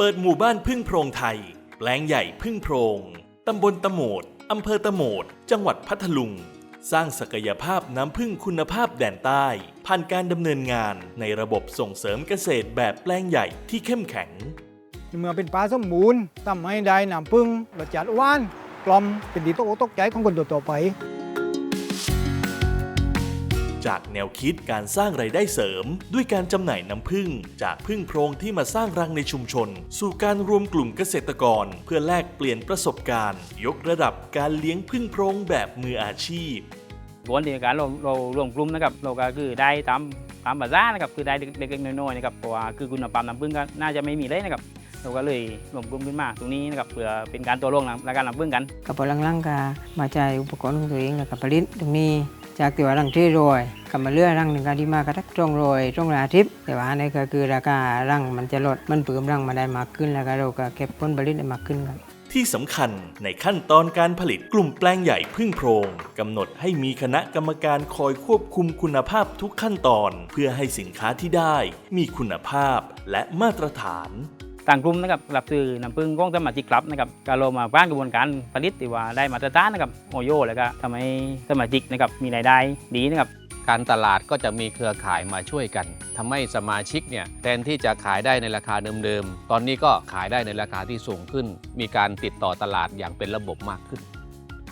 เปิดหมู่บ้านพึ่งโพรงไทย แปลงใหญ่พึ่งโพรง ตำบลตะโหมด อำเภอตะโหมด จังหวัดพัทลุง สร้างศักยภาพน้ำพึ่งคุณภาพแดนใต้ ผ่านการดำเนินงานในระบบส่งเสริมเกษตรแบบแปลงใหญ่ที่เข้มแข็ง เมื่อเป็นปลาสมบูรณ์ทำให้ได้น้ำพึ่งรสจัดหวานกลมเป็นดีตกอกตกใจของคนต่อไป จากแนวคิดการสร้างไรายได้เสริม ด้วยการจำหน่ายน้ำผึ้งจากพึ่งโพรงที่มาสร้างรังในชุมชน สู่การรวมกลุ่มเกษตรกร เพื่อแลกเปลี่ยนประสบการณ์ ยกระดับการเลี้ยงพึ่งโพรงแบบมืออาชีพกวนที่การเราเรารวมกลุ่มนะครับเราก็คือได้ตามตามบาซ่านะครับคือได้เล็กๆน้อยๆนะครับเพราะว่าคือคุณภาพน้ำผึ้งก็น่าจะไม่มีเลยนะครับเราก็เลยรวมกลุ่มขึ้นมาตรงนี้นะครับเพื่อเป็นการตัวร่วงในการน้ำผึ้งกันกับพอลังๆก็มาจ่ายอุปกรณ์ของตัวเองแล้วก็ผลิตตรงนี้ จากที่ว่ารังที่โรยกับมาเลื่อรังหนึ่งการที่มากระทักตรงโรยตรงอาทิตย์แต่ว่าในก็คือราคารังมันจะลดมันเพิ่มรังมาได้มากขึ้นแล้วก็เราก็เก็บผลผลิตได้มากขึ้นครับที่สำคัญในขั้นตอนการผลิตกลุ่มแปลงใหญ่พึ่งโพรงกำหนดให้มีคณะกรรมการคอยควบคุมคุณภาพทุกขั้นตอน เพื่อให้สินค้าที่ได้ มีคุณภาพและมาตรฐาน ต่างกลุ่มนะครับรับซื้อน้ำผึ้งของสมาชิกครับนะครับการเรามาบ้านกระบวนการผลิตที่ว่าได้มาตรฐานนะครับโอโยแล้วก็ทำให้สมาชิกนะครับมีรายได้ดีนะครับการตลาดก็จะมีเครือข่ายมาช่วยกันทำให้สมาชิกเนี่ยแทนที่จะขายได้ในราคาเดิมๆ ตอนนี้ก็ขายได้ในราคาที่สูงขึ้น มีการติดต่อตลาดอย่างเป็นระบบมากขึ้น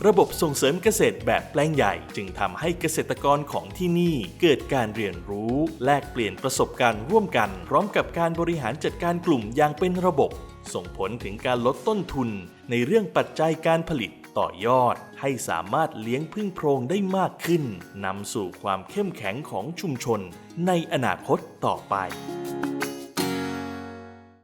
ระบบส่งเสริมเกษตรแบบแปลงใหญ่ จึงทำให้เกษตรกรของที่นี่เกิดการเรียนรู้ แลกเปลี่ยนประสบการณ์ร่วมกัน พร้อมกับการบริหารจัดการกลุ่มอย่างเป็นระบบ ส่งผลถึงการลดต้นทุน ในเรื่องปัจจัยการผลิตต่อยอดให้สามารถเลี้ยงพึ่งโพรงได้มากขึ้นนำสู่ความเข้มแข็งของชุมชนในอนาคตต่อไป